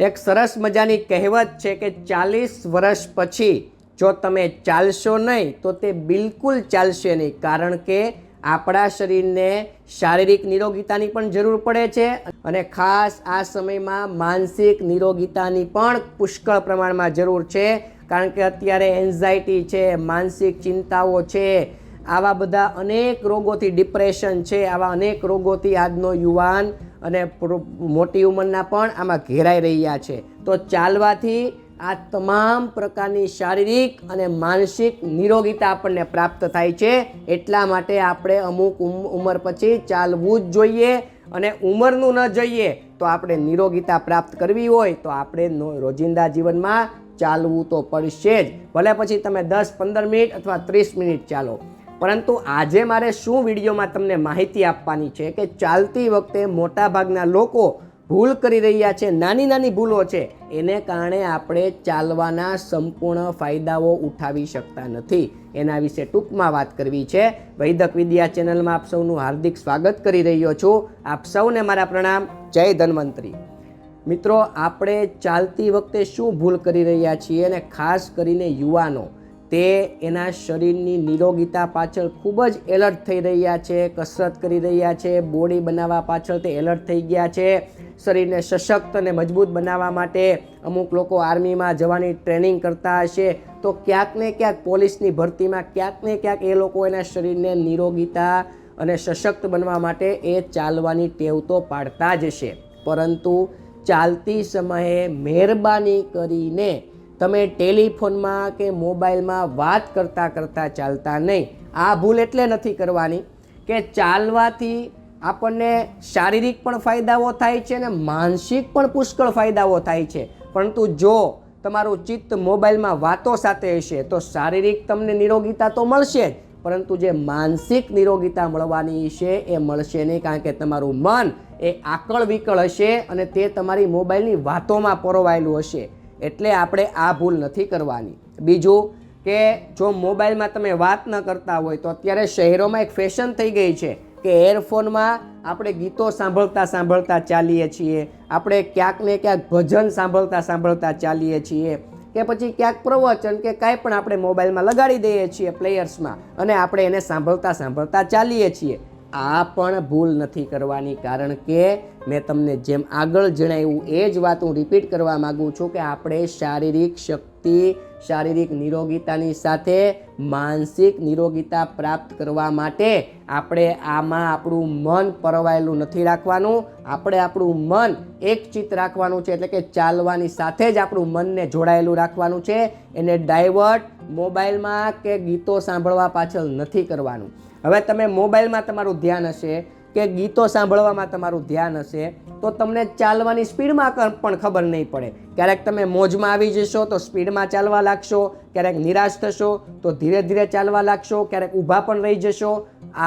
એક સરસ મજાની કહેવત છે કે ચાલીસ વર્ષ પછી જો તમે ચાલશો નહીં, તો તે બિલકુલ ચાલશે નહીં. કારણ કે આપણા શરીરને શારીરિક નિરોગીતાની પણ જરૂર પડે છે અને ખાસ આ સમયમાં માનસિક નિરોગીતાની પણ પુષ્કળ પ્રમાણમાં જરૂર છે. કારણ કે અત્યારે એન્ઝાયટી છે, માનસિક ચિંતાઓ છે, આવા બધા અનેક રોગોથી ડિપ્રેશન છે, આવા અનેક રોગોથી આજનો યુવાન અને મોટી ઉંમરના પણ આમાં ઘેરાઈ રહ્યા છે. તો ચાલવાથી આ તમામ પ્રકારની શારીરિક અને માનસિક નિરોગીતા આપણને પ્રાપ્ત થાય છે. એટલા માટે આપણે અમુક ઉંમર પછી ચાલવું જ જોઈએ અને ઉંમરનું ન જોઈએ તો આપણે નિરોગીતા પ્રાપ્ત કરવી હોય તો આપણે રોજિંદા જીવનમાં ચાલવું તો પડશે જ. ભલે પછી તમે દસ પંદર મિનિટ અથવા ત્રીસ મિનિટ ચાલો. પરંતુ આજે મારે શું વિડીયોમાં તમને માહિતી આપવાની છે કે ચાલતી વખતે મોટાભાગના લોકો ભૂલ કરી રહ્યા છે, નાની નાની ભૂલો છે, એને કારણે આપણે ચાલવાના સંપૂર્ણ ફાયદાઓ ઉઠાવી શકતા નથી. એના વિશે ટૂંકમાં વાત કરવી છે. વૈદક વિદ્યા ચેનલમાં આપ સૌનું હાર્દિક સ્વાગત કરી રહ્યો છું. આપ સૌને મારા પ્રણામ. જય ધન્વંતરી. મિત્રો, આપણે ચાલતી વખતે શું ભૂલ કરી રહ્યા છીએ અને ખાસ કરીને યુવાનો. તે એના શરીરની નિરોગીતા પાછળ ખૂબ જ એલર્ટ થઈ રહ્યા છે, કસરત કરી રહ્યા છે, બોડી બનાવવા પાછળ તે એલર્ટ થઈ ગયા છે. શરીરને સશક્ત અને મજબૂત બનાવવા માટે અમુક લોકો આર્મીમાં જવાની ટ્રેનિંગ કરતા હશે. તો ક્યાંક ને ક્યાંક પોલીસની ભરતીમાં ક્યાંક ને ક્યાંક એ લોકો એના શરીરને નિરોગીતા અને સશક્ત બનવા માટે એ ચાલવાની ટેવ તો પાડતા જ છે. પરંતુ ચાલતી સમયે મહેરબાની કરીને તમે ટેલિફોનમાં કે મોબાઈલમાં વાત કરતાં કરતાં ચાલતા નહીં. આ ભૂલ એટલે નથી કરવાની કે ચાલવાથી આપણને શારીરિક પણ ફાયદાઓ થાય છે અને માનસિક પણ પુષ્કળ ફાયદાઓ થાય છે. પરંતુ જો તમારું ચિત્ત મોબાઈલમાં વાતો સાથે હશે, તો શારીરિક તમને નિરોગીતા તો મળશે જ, પરંતુ જે માનસિક નિરોગીતા મળવાની છે એ મળશે નહીં, કારણ કે તમારું મન એ આકળ વિકળ હશે અને તે તમારી મોબાઈલની વાતોમાં પરોવાયેલું હશે. એટલે આપણે આ ભૂલ નથી કરવાની. બીજું કે જો મોબાઈલમાં તમે વાત ન કરતા હોય તો અત્યારે શહેરોમાં એક ફેશન થઈ ગઈ છે કે એરફોનમાં આપણે ગીતો સાંભળતા સાંભળતા ચાલીએ છીએ. આપણે ક્યાંક ને ક્યાંક ભજન સાંભળતા સાંભળતા ચાલીએ છીએ. કે પછી ક્યાંક પ્રવચન કે કાંઈ પણ આપણે મોબાઈલમાં લગાડી દઈએ છીએ પ્લેયર્સમાં અને આપણે એને સાંભળતા સાંભળતા ચાલીએ છીએ. આ પણ ભૂલ નથી કરવાની, કારણ કે મેં તમને જેમ આગળ જણાવ્યું, એ જ વાત હું રિપીટ કરવા માગું છું કે આપણે શારીરિક શક્તિ, શારીરિક નિરોગીતાની સાથે માનસિક નિરોગીતા પ્રાપ્ત કરવા માટે આપણે આમાં આપણું મન પરવાયેલું નથી રાખવાનું. આપણે આપણું મન એકચિત રાખવાનું છે, એટલે કે ચાલવાની સાથે જ આપણું મનને જોડાયેલું રાખવાનું છે. એને ડાયવર્ટ મોબાઈલમાં કે ગીતો સાંભળવા પાછળ નથી કરવાનું. હવે તમે મોબાઈલમાં તમારું ધ્યાન હશે કે ગીતો સાંભળવામાં તમારું ધ્યાન હશે, તો તમને ચાલવાની સ્પીડમાં પણ ખબર નહીં પડે. ક્યારેક તમે મોજમાં આવી જશો, તો સ્પીડમાં ચાલવા લાગશો, ક્યારેક નિરાશ થશો, તો ધીરે ધીરે ચાલવા લાગશો, ક્યારેક ઊભા પણ રહી જશો.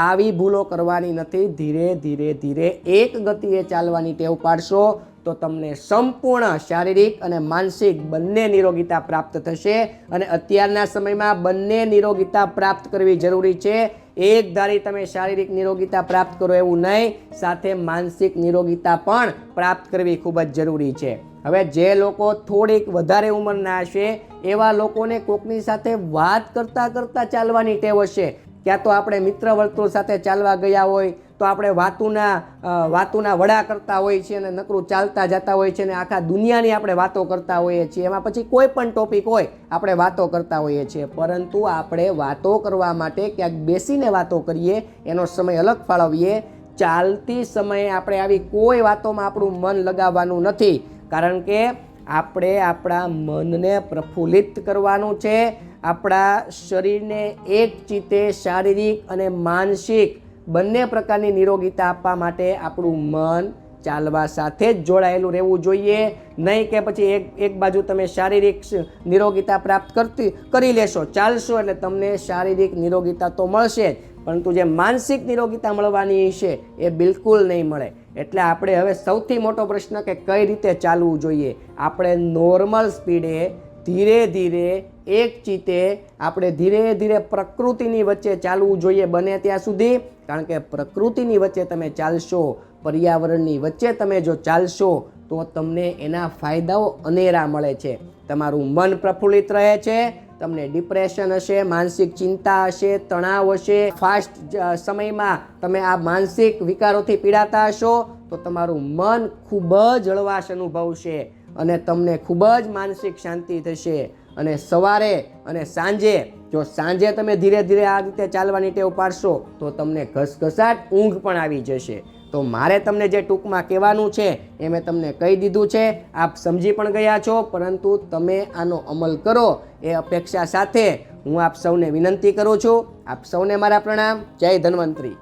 આવી ભૂલો કરવાની નથી, ધીરે ધીરે ધીરે એક ગતિએ ચાલવાની ટેવ પાડશો, તો તમને સંપૂર્ણ શારીરિક અને માનસિક બંને નિરોગીતા પ્રાપ્ત થશે. અને અત્યારના સમયમાં બંને નિરોગીતા પ્રાપ્ત કરવી જરૂરી છે. એક ધારી તમે શારીરિક નિરોગીતા પ્રાપ્ત કરો એવું નહીં, સાથે માનસિક નિરોગીતા પણ પ્રાપ્ત કરવી ખૂબ જ જરૂરી છે. હવે જે લોકો થોડીક વધારે ઉંમરના હશે, એવા લોકોને કોકની સાથે વાત કરતાં કરતાં ચાલવાની ટેવ હશે. ક્યાં તો આપણે મિત્ર વર્તુળ સાથે ચાલવા ગયા હોય તો આપણે વાતુના વાતુના વડા કરતા હોઈએ છીએ અને નકરું ચાલતા જતા હોઈએ છીએ અને આખા દુનિયાની આપણે વાતો કરતા હોઈએ છીએ. એમાં પછી કોઈ પણ ટોપિક હોય, આપણે વાતો કરતા હોઈએ છીએ. પરંતુ આપણે વાતો કરવા માટે ક્યાંક બેસીને વાતો કરીએ, એનો સમય અલગ ફાળવીએ. ચાલતી સમયે આપણે આવી કોઈ વાતોમાં આપણું મન લગાવવાનું નથી. કારણ કે આપણે આપણા મનને પ્રફુલ્લિત કરવાનું છે. આપણા શરીરને એક ચિત્તે શારીરિક અને માનસિક બંને પ્રકારની નિરોગીતા આપવા માટે આપણું મન ચાલવા સાથે જ જોડાયેલું રહેવું જોઈએ. નહીં કે પછી એક એક બાજુ તમે શારીરિક નિરોગીતા પ્રાપ્ત કરતી, કરી લેશો, ચાલશો એટલે તમને શારીરિક નિરોગીતા તો મળશે જ. પરંતુ જે માનસિક નિરોગીતા મળવાની છે એ બિલકુલ નહીં મળે. એટલે આપણે હવે સૌથી મોટો પ્રશ્ન કે કઈ રીતે ચાલવું જોઈએ? આપણે નોર્મલ સ્પીડે ધીરે ધીરે એક ચિત્તે આપણે ધીરે ધીરે પ્રકૃતિની વચ્ચે ચાલવું જોઈએ બને ત્યાં સુધી. કારણ કે પ્રકૃતિની વચ્ચે તમે ચાલશો, પર્યાવરણની વચ્ચે તમે જો ચાલશો, તો તમને એના ફાયદાઓ અનેરા મળે છે. તમારું મન પ્રફુલ્લિત રહે છે, તમને ડિપ્રેશન હશે, માનસિક ચિંતા હશે, તણાવ હશે. ફાસ્ટ સમયમાં તમે આ માનસિક વિકારોથી પીડાતા હશો, તો તમારું મન ખૂબ જ હળવાશ અનુભવશે. અને તમને ખૂબ જ માનસિક શાંતિ થશે. અને સવારે અને સાંજે, જો સાંજે તમે ધીરે ધીરે આ રીતે ચાલવાની ટેવ પાડશો, તો તમને ઘસઘસાટ ઊંઘ પણ આવી જશે. તો મારે તમને જે ટૂંકમાં કહેવાનું છે, એ મેં તમને કહી દીધું છે. આપ સમજી પણ ગયા છો, પરંતુ તમે આનો અમલ કરો. એ અપેક્ષા સાથે હું આપ સૌને વિનંતી કરું છું. આપ સૌને મારા પ્રણામ. જય ધન્વંતરી.